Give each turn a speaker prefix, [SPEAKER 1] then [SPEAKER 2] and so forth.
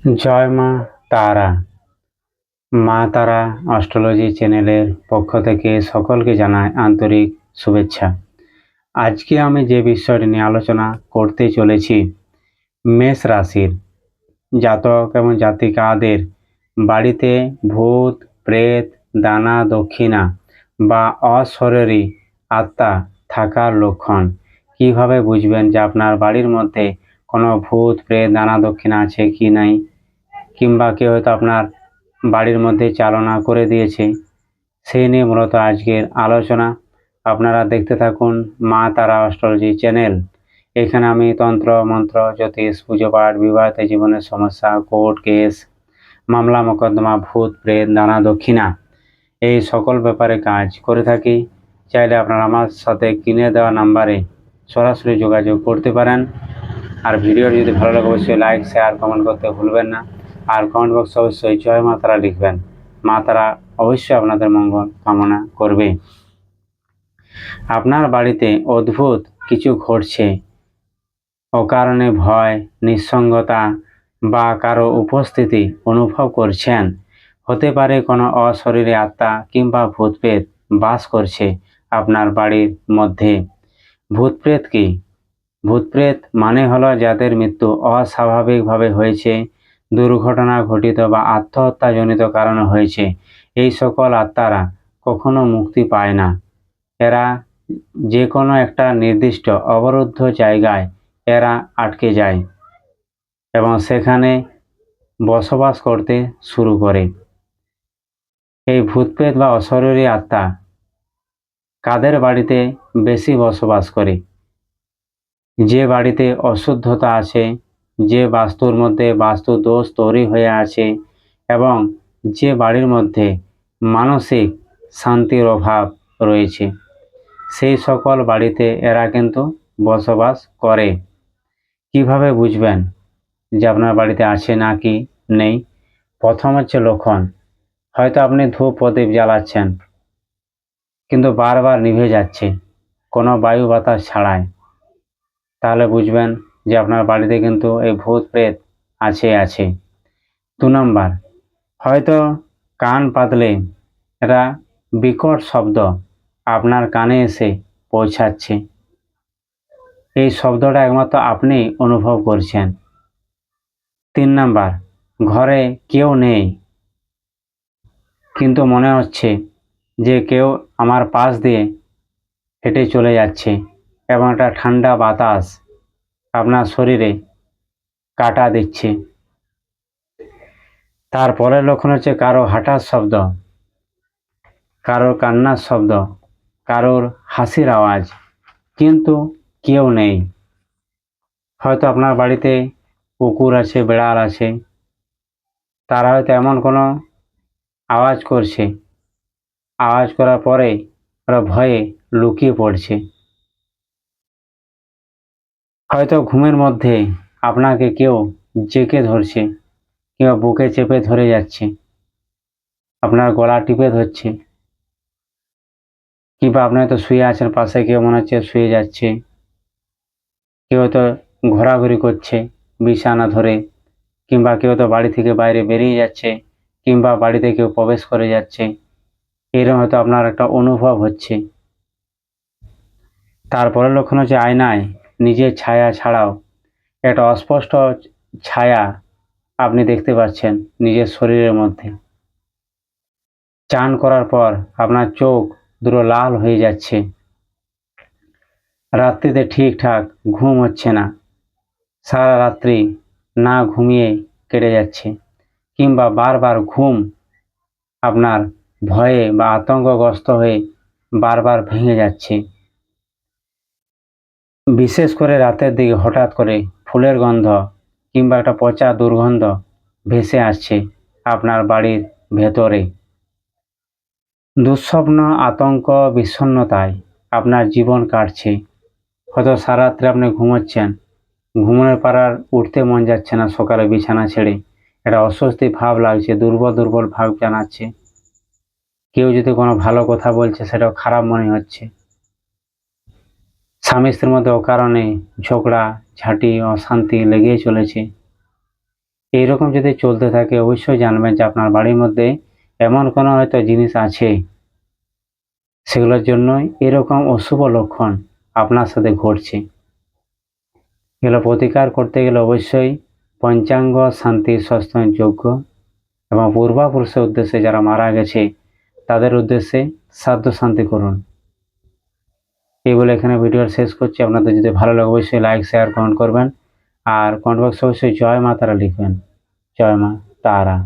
[SPEAKER 1] জয় মা তারা। মা তারা অস্ট্রোলজি চ্যানেলের পক্ষ থেকে সকলকে জানায় আন্তরিক শুভেচ্ছা। আজকে আমি যে বিষয়টি নিয়ে আলোচনা করতে চলেছি, মেষ রাশির। জাতক এবং জাতিকাদের বাড়িতে ভূত, প্রেত, দানা, দক্ষিণা বা অশরীরী আত্মা থাকার লক্ষণ। কীভাবে বুঝবেন যে আপনার বাড়ির মধ্যে কোনো ভূত, প্রেত, দানা, দক্ষিণা আছে কি নাই? কিংবা কেউ হয়তো আপনার বাড়ির মধ্যে চালনা করে দিয়েছে সেই নিয়ে মূলত আজকের আলোচনা। আপনারা দেখতে থাকুন মা তারা অস্ট্রোলজি চ্যানেল। এখানে আমি তন্ত্র, মন্ত্র, জ্যোতিষ, পুজো পাঠ, বিবাহিত জীবনের সমস্যা, কোর্ট কেস, মামলা, মোকদ্দমা, ভূত, প্রেত দানা দক্ষিণা এই সকল ব্যাপারে কাজ করে থাকি। চাইলে আপনারা আমার সাথে কিনে দেওয়া নাম্বারে সরাসরি যোগাযোগ করতে পারেন। আর ভিডিওটি যদি ভালো লাগে, অবশ্যই লাইক শেয়ার কমেন্ট করতে ভুলবেন না। আর কমেন্ট বক্সে অবশ্যই জয় মা তারা লিখবেন। মা তারা অবশ্যই আপনাদের মঙ্গল কামনা করবে। আপনার বাড়িতে অদ্ভুত কিছু ঘটছে। অকারণে ভয়, নিঃসঙ্গতা বা কারও উপস্থিতি অনুভব করছেন। হতে পারে কোনো অশরীরে আত্মা কিংবা ভূতপ্রেত বাস করছে আপনার বাড়ির মধ্যে। ভূতপ্রেত কি? ভূতপ্রেত মানে হলো যাদের মৃত্যু অস্বাভাবিকভাবে হয়েছে দুর্ঘটনা ঘটিত বা আত্মহত্যাজনিত কারণে হয়েছে। এই সকল আত্মারা কখনো মুক্তি পায় না। এরা যে কোনো একটা নির্দিষ্ট অবরুদ্ধ জায়গায় এরা আটকে যায় এবং সেখানে বসবাস করতে শুরু করে। এই ভূতপ্রেত বা অশরীরী আত্মা কাদের বাড়িতে বেশি বসবাস করে? যে বাড়িতে অশুদ্ধতা আছে যে বাস্তুর মধ্যে বাস্তু দোষ তৈরি হয়ে আছে এবং যে বাড়ির মধ্যে মানসিক শান্তির অভাব রয়েছে, সেই সকল বাড়িতে এরা কিন্তু বসবাস করে। কীভাবে বুঝবেন যে আপনার বাড়িতে আছে নাকি নেই? প্রথম হচ্ছে লক্ষণ। হয়তো আপনি ধূপ প্রদীপ জ্বালাচ্ছেন, কিন্তু বারবার নিভে যাচ্ছে, কোনো বায়ু বাতাস ছাড়ায় তাহলে বুঝবেন যে আপনার বাড়িতে কিন্তু এই ভূত প্রেত আছে আছে। দু নম্বর, হয়তো কান পাতলে এটা বিকট শব্দ আপনার কানে এসে পৌঁছাচ্ছে। এই শব্দটা একমাত্র আপনি অনুভব করছেন। তিন নাম্বার, ঘরে কেউ নেই। কিন্তু মনে হচ্ছে যে কেউ আমার পাশ দিয়ে হেঁটে চলে যাচ্ছে, এবং একটা ঠান্ডা বাতাস আপনার শরীরে কাটা দিচ্ছে। তারপরের লক্ষণ হচ্ছে কারও হাঁটার শব্দ কারোর কান্নার শব্দ, কারোর হাসির আওয়াজ, কিন্তু কেউ নেই। হয়তো আপনার বাড়িতে কুকুর আছে, বেড়াল আছে, তারা হয়তো এমন কোনো আওয়াজ করছে। আওয়াজ করার পরে ওরা ভয়ে লুকিয়ে পড়ছে। হয়তো ঘুমের মধ্যে আপনাকে কেউ জেকে ধরছে কিংবা বুকে চেপে ধরে যাচ্ছে। আপনার গলা টিপে ধরছে। কিংবা আপনি হয়তো শুয়ে আছেন, পাশে কেউ মনে হচ্ছে শুয়ে যাচ্ছে। কেউ হয়তো ঘোরাঘুরি করছে বিছানা ধরে, কিংবা কেউ তো বাড়ি থেকে বাইরে বেরিয়ে যাচ্ছে, কিংবা বাড়িতে কেউ প্রবেশ করে যাচ্ছে। এরকম হয়তো আপনার একটা অনুভব হচ্ছে। তারপরের লক্ষণ হচ্ছে আয়নায় নিজের ছায়া ছাড়াও। একটা অস্পষ্ট ছায়া আপনি দেখতে পাচ্ছেন নিজের শরীরের মধ্যে। চান করার পর আপনার চোখ দুটো লাল হয়ে যাচ্ছে। রাত্রিতে ঠিকঠাক ঘুম হচ্ছে না। সারা রাত্রি না ঘুমিয়ে কেটে যাচ্ছে কিংবা বারবার ঘুম আপনার ভয়ে বা আতঙ্কগ্রস্ত হয়ে বারবার ভেঙে যাচ্ছে। বিশেষ করে রাতের দিকে হঠাৎ করে ফুলের গন্ধ কিংবা একটা পচা দুর্গন্ধ ভেসে আসছে আপনার বাড়ির ভেতরে। দুঃস্বপ্ন, আতঙ্ক, বিষণ্ণতায় আপনার জীবন কাটছে। হয়তো সারা রাত্রে আপনি ঘুমোচ্ছেন। ঘুমোনোর পাড়ার উঠতে মন যাচ্ছে না সকালে বিছানা ছেড়ে। একটা অস্বস্তি ভাব লাগছে, দুর্বল দুর্বল ভাব জানাচ্ছে। কেউ যদি কোনো ভালো কথা বলছে, সেটাও খারাপ মনে হচ্ছে। স্বামী স্ত্রীর মধ্যে অকারণে ঝগড়া, ঝাঁটি, অশান্তি লেগেই চলেছে। এইরকম যদি চলতে থাকে, অবশ্যই জানবেন যে আপনার বাড়ির মধ্যে এমন কোনো হয়তো জিনিস আছে। সেগুলোর জন্যই এরকম অশুভ লক্ষণ আপনার সাথে ঘটছে। এগুলো প্রতিকার করতে গেলে অবশ্যই পঞ্চাঙ্গ শান্তি সস্তান যোগ্য এবং পূর্বাপুরুষের উদ্দেশ্যে যারা মারা গেছে, তাদের উদ্দেশ্যে সাধ্য শান্তি করুন। এই বলে এখানে ভিডিও শেষ করছি। আপনাদের যদি ভালো লাগে অবশ্যই লাইক শেয়ার কমেন্ট করবেন। আর কমেন্ট বক্সে অবশ্যই জয় মা তারা লিখবেন। জয় মা তারা।